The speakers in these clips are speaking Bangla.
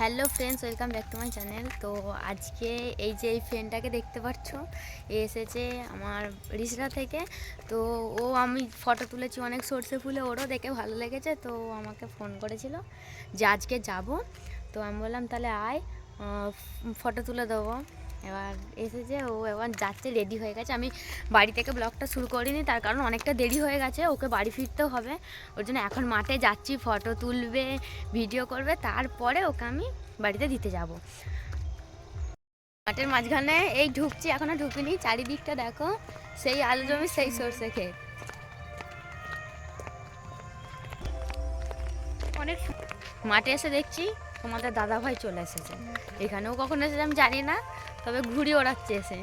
Hello friends, welcome back to my channel. তো আজকে এই যে এই ফ্রেন্ডটাকে দেখতে পাচ্ছ এসেছে আমার রিসরা থেকে। তো ও আমি ফটো তুলেছি অনেক সর্ষে ফুলে, ওরও দেখে ভালো লেগেছে, তো আমাকে ফোন করেছিল যে আজকে যাব। তো আমি বললাম, তাহলে আয় ফটো তুলে দেবো। এবার এসেছে ও এবার যাচ্ছে রেডি হয়ে গেছে। আমি বাড়ি থেকে ব্লগটা শুরু করিনি, তার কারণ অনেকটা দেরি হয়ে গেছে। ওকে বাড়ি ফিরতেও হবে। ওর জন্য এখন মাঠে যাচ্ছি ফটো তুলবে ভিডিও করবে। তারপরে ওকে আমি বাড়িতে দিতে যাব। মাঠের মাঝখানে এই ঢুকছি, এখনও ঢুকিনি। চারিদিকটা দেখো, সেই আলু জমি, সেই সর্ষে ক্ষেত। অনেক মাঠে এসে দেখছি তোমাদের দাদাভাই চলে এসেছে। এখানেও কখন এসেছে আমি জানি না তবে ঘুরি ওড়াচ্ছে এসে।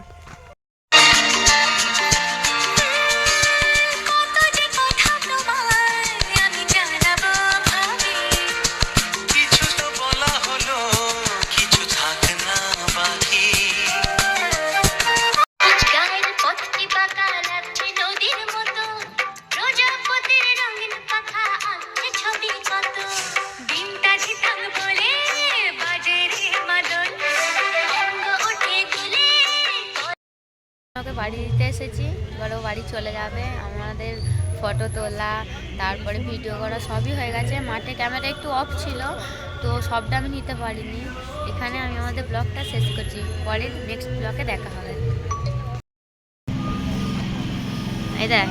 ওকে বাড়ি দিতে এসেছি। এবার ও বাড়ি চলে যাবে। আমাদের ফটো তোলা, তারপরে ভিডিও করা সবই হয়ে গেছে। মাঠে ক্যামেরা একটু অফ ছিল, তো সবটা আমি নিতে পারিনি। এখানে আমি আমাদের ব্লগটা শেষ করছি। পরে নেক্সট ব্লগে দেখা হবে। এই দেখ